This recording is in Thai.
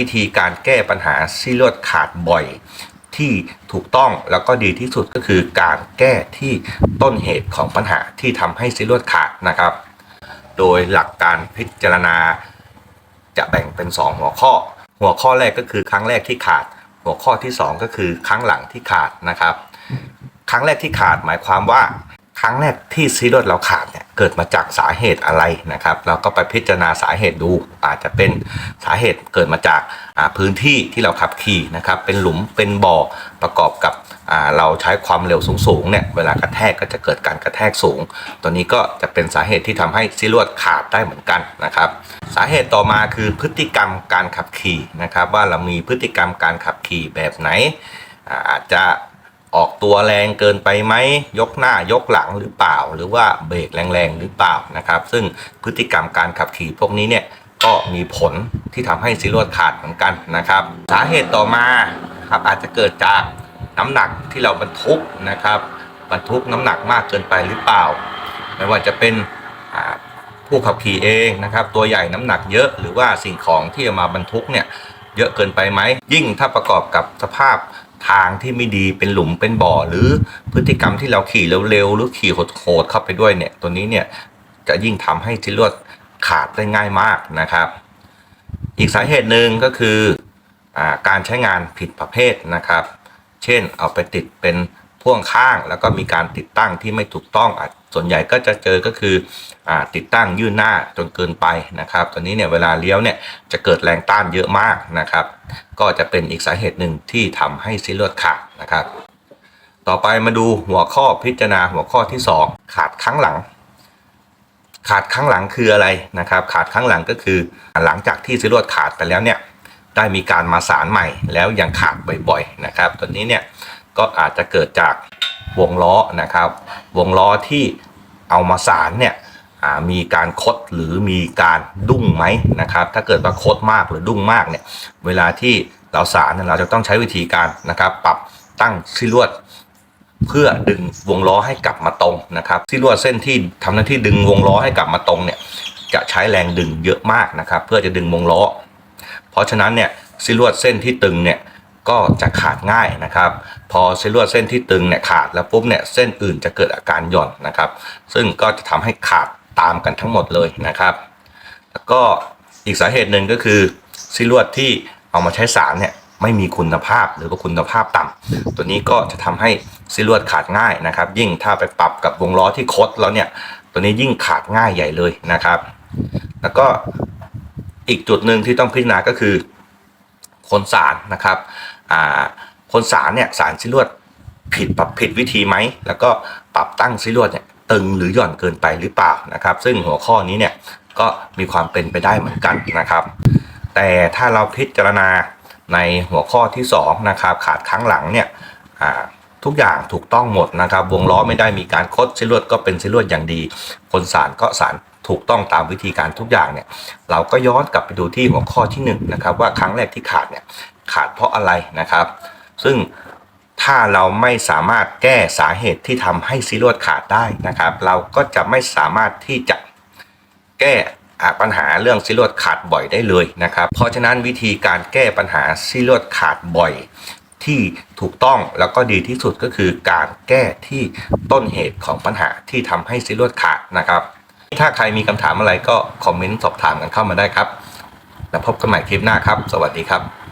วิธีการแก้ปัญหาซีลวดขาดบ่อยที่ถูกต้องแล้วก็ดีที่สุดก็คือการแก้ที่ต้นเหตุของปัญหาที่ทำให้ซีลวดขาดนะครับ โดยหลักการพิจารณาจะแบ่งเป็น 2 หัวข้อ หัวข้อแรกก็คือครั้งแรกที่ขาด หัวข้อที่ 2 ก็คือครั้งหลังที่ขาดนะครับ ครั้งแรกที่ขาดหมายความว่า ครั้งแรกที่ซีรถเราขาด เกิดมาจากสาเหตุอะไรนะครับเราก็ไปพิจารณาสาเหตุดู อาจจะเป็นสาเหตุเกิดมาจากาพื้นที่ที่เราขับขี่นะครับ เป็นหลุมเป็นบ่อประกอบกับเราใช้ความเร็วสูงๆเนี่ยเวลากระแทกก็จะเกิดการกระแทกสูง ตัวนี้ก็จะเป็นสาเหตุที่ทำให้ซีรวดขาดได้เหมือนกันนะครับ สาเหตุต่อมาคือพฤติกรรมการขับขี่นะครับ ว่าเรามีพฤติกรรมการขับขี่แบบไหนอาจจะ ออกตัวแรงเกินไปไหมยกหน้ายกหลังหรือเปล่า หรือว่าเบรกแรงๆหรือเปล่านะครับ ซึ่งพฤติกรรมการขับขี่พวกนี้เนี่ยก็มีผลที่ทำให้ซีรวดขาดเหมือนกันนะครับ สาเหตุต่อมาครับอาจจะเกิดจากน้ำหนักที่เราบรรทุกนะครับ บรรทุกน้ำหนักมากเกินไปหรือเปล่า ไม่ว่าจะเป็นผู้ขับขี่เองนะครับ ตัวใหญ่น้ำหนักเยอะหรือว่าสิ่งของที่เอามาบรรทุกเนี่ย เยอะเกินไปไหม ยิ่งถ้าประกอบกับสภาพทางที่ไม่ดีเป็นหลุมเป็นบ่อ หรือพฤติกรรมที่เราขี่เร็วๆหรือขี่โหดๆเข้าไปด้วยเนี่ย ตัวนี้เนี่ยจะยิ่งทำให้ที่ลวดขาดได้ง่ายมากนะครับ อีกสาเหตุหนึ่งก็คืออการใช้งานผิดประเภทนะครับ เช่นเอาไปติดเป็น พ่วงข้าง แล้วก็มีการติดตั้งที่ไม่ถูกต้องอส่วนใหญ่ก็จะเจอก็คืออติดตั้งยื่นหน้าจนเกินไปนะครับตอนนี้เนี่ยเวลาเลี้ยวเนี่ยจะเกิดแรงต้านเยอะมากนะครับ ก็จะเป็นอีกสาเหตุหนึ่งที่ทำให้ซีลวดขาดนะครับ ต่อไปมาดูหัวข้อพิจารณาหัวข้อที่ 2 ขาดครั้งหลัง ขาดครั้งหลังคืออะไรนะครับ ขาดครั้งหลังก็คือหลังจากที่ซีลวดขาดไปแล้วเนี่ยได้มีการมาสารใหม่แล้วยังขาดบ่อยๆนะครับตัวนี้เนี่ย ก็อาจจะเกิดจากวงล้อนะครับ วงล้อที่เอามาสารเนี่ยมีการคดหรือมีการดุ้งไหมนะครับ ถ้าเกิดว่าคดมากหรือดุ้งมากเนี่ย เวลาที่เราสารเนี่ยเราจะต้องใช้วิธีการนะครับ ปรับตั้งซีลวด เพื่อดึงวงล้อให้กลับมาตรงนะครับที่ลวดเส้นที่ทำหน้าที่ดึงวงล้อให้กลับมาตรงเนี่ย จะใช้แรงดึงเยอะมากนะครับ เพื่อจะดึงวงล้อ เพราะฉะนั้นเนี่ยซิลวดเส้นที่ตึงเนี่ย ก็จะขาดง่ายนะครับ พอซิลวดเส้นที่ตึงเนี่ยขาดแล้วปุ๊บเนี่ยเส้นอื่นจะเกิดอาการหย่อนนะครับ ซึ่งก็จะทำให้ขาดตามกันทั้งหมดเลยนะครับ แล้วก็อีกสาเหตุหนึ่งก็คือซิลวดที่เอามาใช้สารเนี่ยไม่มีคุณภาพหรือว่าคุณภาพต่ำตัวนี้ก็จะทำให้ซิลวดขาดง่ายนะครับ ยิ่งถ้าไปปรับกับวงล้อที่คดแล้วเนี่ยตัวนี้ยิ่งขาดง่ายใหญ่เลยนะครับ แล้วก็อีกจุดหนึ่งที่ต้องพิจารณาก็คือ คนสารนะครับคนสารเนี่ยสารซิลวดผิดปรับผิดวิธีไหมแล้วก็ปรับตั้งซิลวดเนี่ยตึงหรือหย่อนเกินไปหรือเปล่านะครับ ซึ่งหัวข้อนี้เนี่ยก็มีความเป็นไปได้เหมือนกันนะครับ แต่ถ้าเราพิจารณาในหัวข้อที่2นะครับขาดครั้งหลังเนี่ยทุกอย่างถูกต้องหมดนะครับ วงล้อไม่ได้มีการคดซิลวดก็เป็นซิลวดอย่างดี คนสารก็สาร ถูกต้องตามวิธีการทุกอย่างเนี่ยเราก็ย้อนกลับไปดูที่หัวข้อที่1นงนะครับว่าครั้งแรกที่ขาดเนี่ยขาดเพราะอะไรนะครับ ซึ่งถ้าเราไม่สามารถแก้สาเหตุที่ทำให้ซิลวดขาดได้นะครับ เราก็จะไม่สามารถที่จะแก้ปัญหาเรื่องซิลวดขาดบ่อยได้เลยนะครับ เพราะฉะนั้นวิธีการแก้ปัญหาซิลวดขาดบ่อยที่ถูกต้องแล้วก็ดีที่สุดก็คือการแก้ที่ต้นเหตุของปัญหาที่ทำให้ซิลวดขาดนะครับ ถ้าใครมีคำถามอะไรก็คอมเมนต์สอบถามกันเข้ามาได้ครับ แล้วพบกันใหม่คลิปหน้าครับ สวัสดีครับ